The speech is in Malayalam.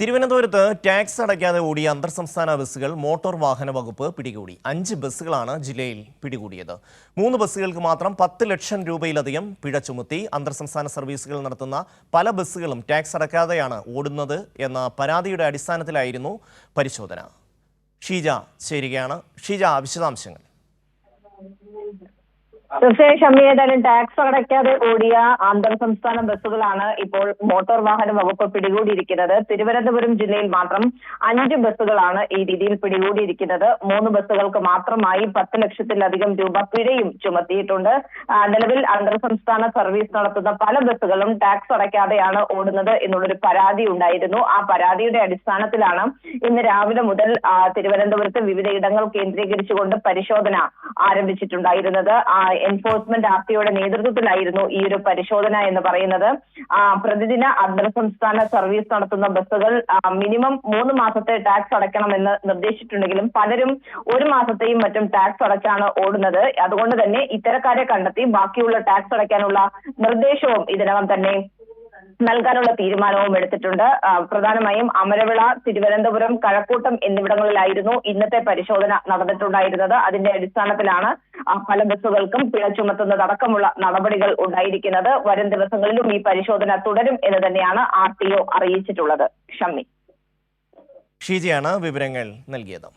തിരുവനന്തപുരത്ത് ടാക്സ് അടയ്ക്കാതെ ഓടിയ അന്തർ സംസ്ഥാന ബസ്സുകൾ മോട്ടോർ വാഹന വകുപ്പ് പിടികൂടി. അഞ്ച് ബസ്സുകളാണ് ജില്ലയിൽ പിടികൂടിയത്. മൂന്ന് ബസ്സുകൾക്ക് മാത്രം പത്ത് ലക്ഷം രൂപയിലധികം പിഴ ചുമത്തി അന്തർ സംസ്ഥാന സർവീസുകൾ നടത്തുന്ന പല ബസ്സുകളും ടാക്സ് അടയ്ക്കാതെയാണ് ഓടുന്നത് എന്ന പരാതിയുടെ അടിസ്ഥാനത്തിലായിരുന്നു പരിശോധന. ഷീജ ചേരുകയാണ്. ഷീജ വിശദാംശങ്ങൾ. തീർച്ചയായും ഷമ്മി ഏതായാലും ടാക്സ് അടയ്ക്കാതെ ഓടിയ അന്തർ സംസ്ഥാന ബസ്സുകളാണ് ഇപ്പോൾ മോട്ടോർ വാഹന വകുപ്പ് പിടികൂടിയിരിക്കുന്നത്. തിരുവനന്തപുരം ജില്ലയിൽ മാത്രം അഞ്ച് ബസ്സുകളാണ് ഈ രീതിയിൽ പിടികൂടിയിരിക്കുന്നത്. മൂന്ന് ബസ്സുകൾക്ക് മാത്രമായി പത്ത് ലക്ഷത്തിലധികം രൂപ പിഴയും ചുമത്തിയിട്ടുണ്ട്. നിലവിൽ അന്തർ സംസ്ഥാന സർവീസ് നടത്തുന്ന പല ബസ്സുകളും ടാക്സ് അടയ്ക്കാതെയാണ് ഓടുന്നത് എന്നുള്ളൊരു പരാതി ഉണ്ടായിരുന്നു. ആ പരാതിയുടെ അടിസ്ഥാനത്തിലാണ് ഇന്ന് രാവിലെ മുതൽ തിരുവനന്തപുരത്ത് വിവിധ ഇടങ്ങൾ കേന്ദ്രീകരിച്ചുകൊണ്ട് പരിശോധന ആരംഭിച്ചിട്ടുണ്ടായിരുന്നത്. എൻഫോഴ്സ്മെന്റ് ആർ ടിയുടെ നേതൃത്വത്തിലായിരുന്നു ഈ ഒരു പരിശോധന എന്ന് പറയുന്നത്. പ്രതിദിന അന്തർ സംസ്ഥാന സർവീസ് നടത്തുന്ന ബസ്സുകൾ മിനിമം മൂന്ന് മാസത്തെ ടാക്സ് അടയ്ക്കണമെന്ന് നിർദ്ദേശിച്ചിട്ടുണ്ടെങ്കിലും പലരും ഒരു മാസത്തെയും മറ്റും ടാക്സ് അടച്ചാണ് ഓടുന്നത്. അതുകൊണ്ട് തന്നെ ഇത്തരക്കാരെ കണ്ടെത്തി ബാക്കിയുള്ള ടാക്സ് അടയ്ക്കാനുള്ള നിർദ്ദേശവും ഇതിനകം തന്നെ നൽകാനുള്ള തീരുമാനവും എടുത്തിട്ടുണ്ട്. പ്രധാനമായും അമരവിള തിരുവനന്തപുരം കഴക്കൂട്ടം എന്നിവിടങ്ങളിലായിരുന്നു ഇന്നത്തെ പരിശോധന നടന്നിട്ടുണ്ടായിരുന്നത്. അതിന്റെ അടിസ്ഥാനത്തിലാണ് പല ബസ്സുകൾക്കും പിഴ ചുമത്തുന്നതടക്കമുള്ള നടപടികൾ ഉണ്ടായിരിക്കുന്നത്. വരും ദിവസങ്ങളിലും ഈ പരിശോധന തുടരും എന്ന് തന്നെയാണ് ആർ ടി ഒ അറിയിച്ചിട്ടുള്ളത്. ഷമ്മി. ഷീജയാണ് വിവരങ്ങൾ നൽകിയത്.